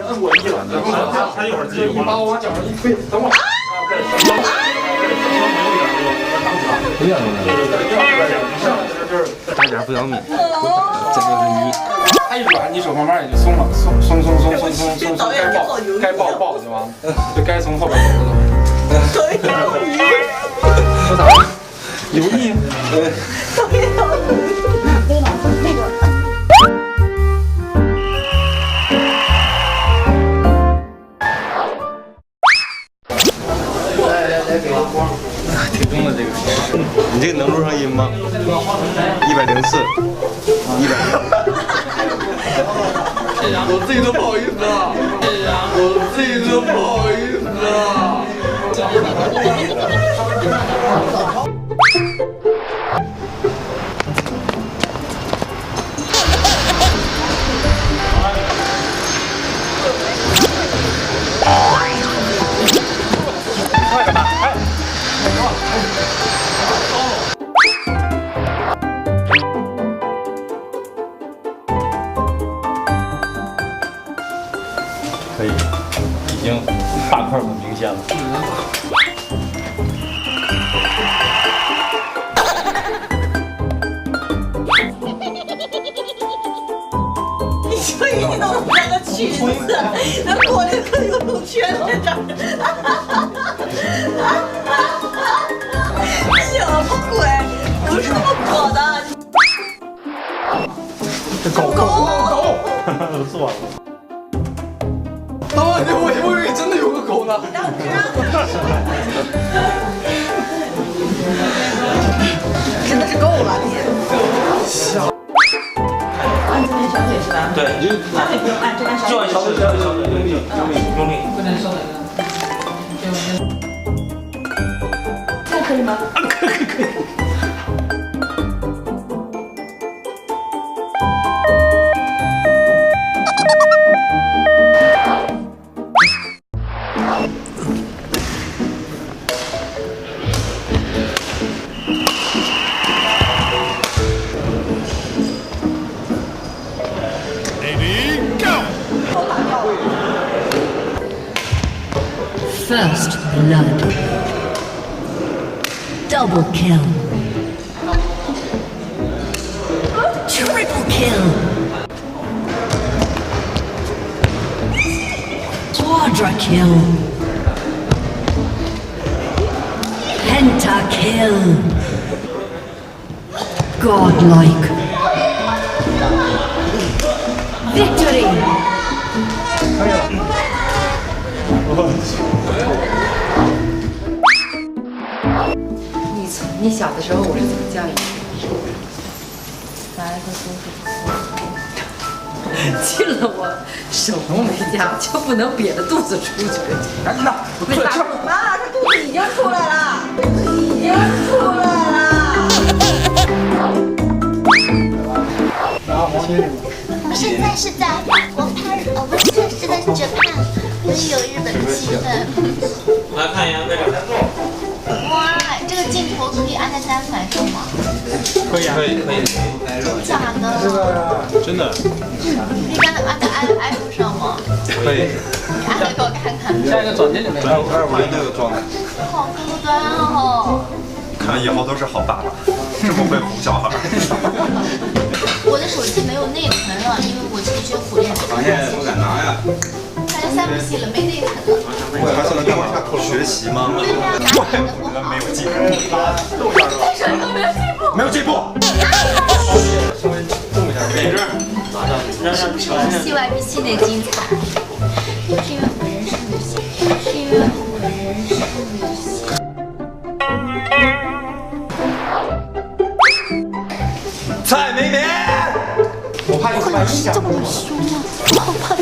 我一了，他一会儿自己你把我往脚上一推，等会儿。不要命大家不要命，这就是你。他一软，你手慢慢也就松了，松松松松松松松，该抱该抱抱就完了，就该从后边走的走。说咋了？油腻？挺重的这个，你这个能录上音吗？一百零四，一百。我自己都不好意思啊！我自己都不好意思啊！可以，已经大块很明显了。你就一弄两个裙子，那裹了个游泳圈在这儿，什么鬼？有什么裹的？这狗狗狗！算了，啊！我我以为真的有个狗呢。真的是够了你。按这边小腿是吧？对，你就小腿不用按，这边小腿。就按小腿，小腿，小腿，用力，用力，用力。这样可以吗？First blood. Double kill. Triple kill. Quadra kill. Pentakill. Godlike. Victory! 你小的时候我是怎么教育你的？拿一个松鼠进了我手工美甲就不能瘪着肚子出去。赶紧的，快点吃。妈，这肚子已经出来了，已经出来了。我现在是在法国拍，呃，不是，是在 Japan，所以有日本气氛。来看一眼这个。哇，这个镜头可以按在单反上吗？可以，可以，可以。真假的？真的可以按按在 i iPhone 上吗？可以。你按来给我看看。下一个转进里面。二二五零六个装的，好高端哦！看来以后都是好爸爸，这么会哄小孩。我的手机没有内存了，因为我这个学苦练的。行业不敢拿呀。大家三不系了，没内存了。还是能干嘛？学习吗？对呀，拿我的不好。没有进步，为什么都没有进步？没有进步。戏外比戏内精彩，是因为我人是女性，是因为我人是女性。蔡美美，我怕你把你这么凶啊！我好怕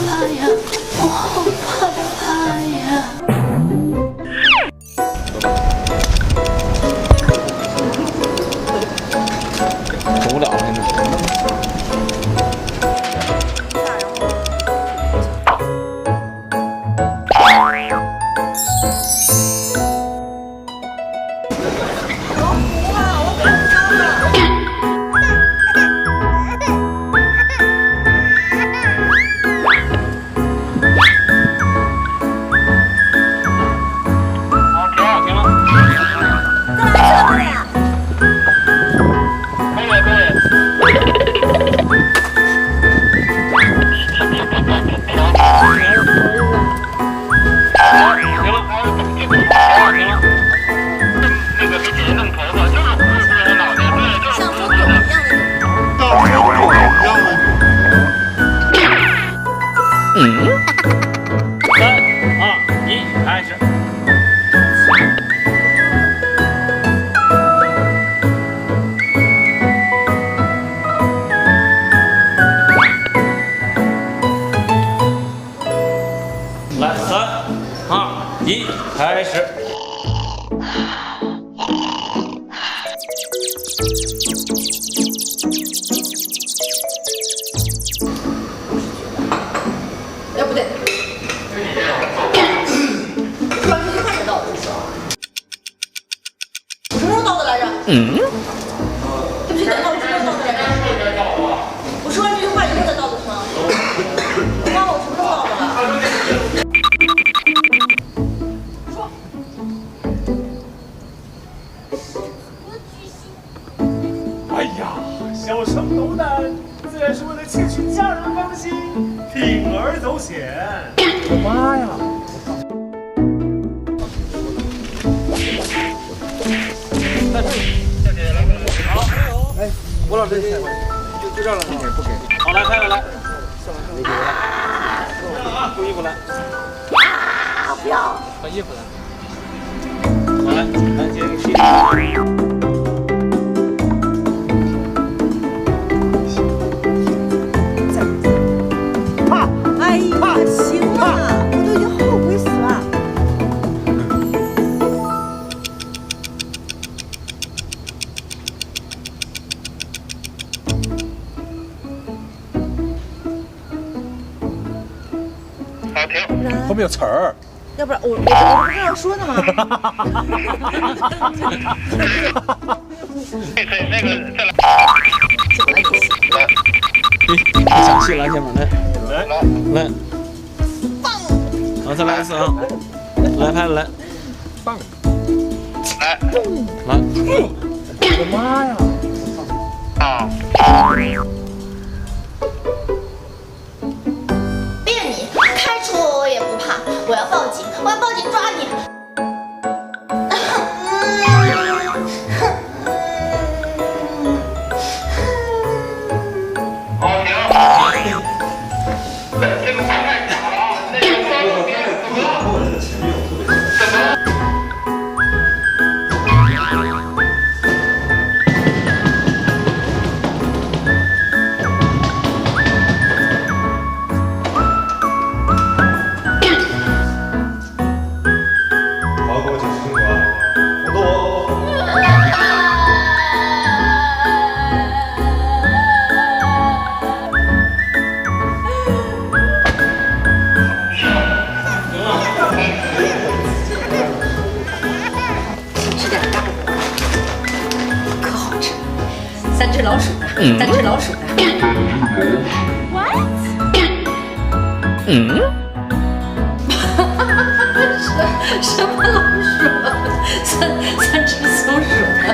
一，开始。哎，不对，说完这句话才到的是吧？我什么时候到的来着？嗯。小生斗胆，自然是为了窃取家人芳心，铤而走险。我妈呀！我老师就就这了，不给不给。好，来，开始来。脱衣服来。啊，不要。换衣服来。好来，来接个戏。哎后面有词儿。要不然我我我不是要说呢吗？想戏来先吧，来来。来，好，再来一次啊！来拍来，棒，来。来，我妈呀！别我要报警，我要报警抓你。咱是老鼠。What？嗯？什 什么老鼠？三三只松鼠的。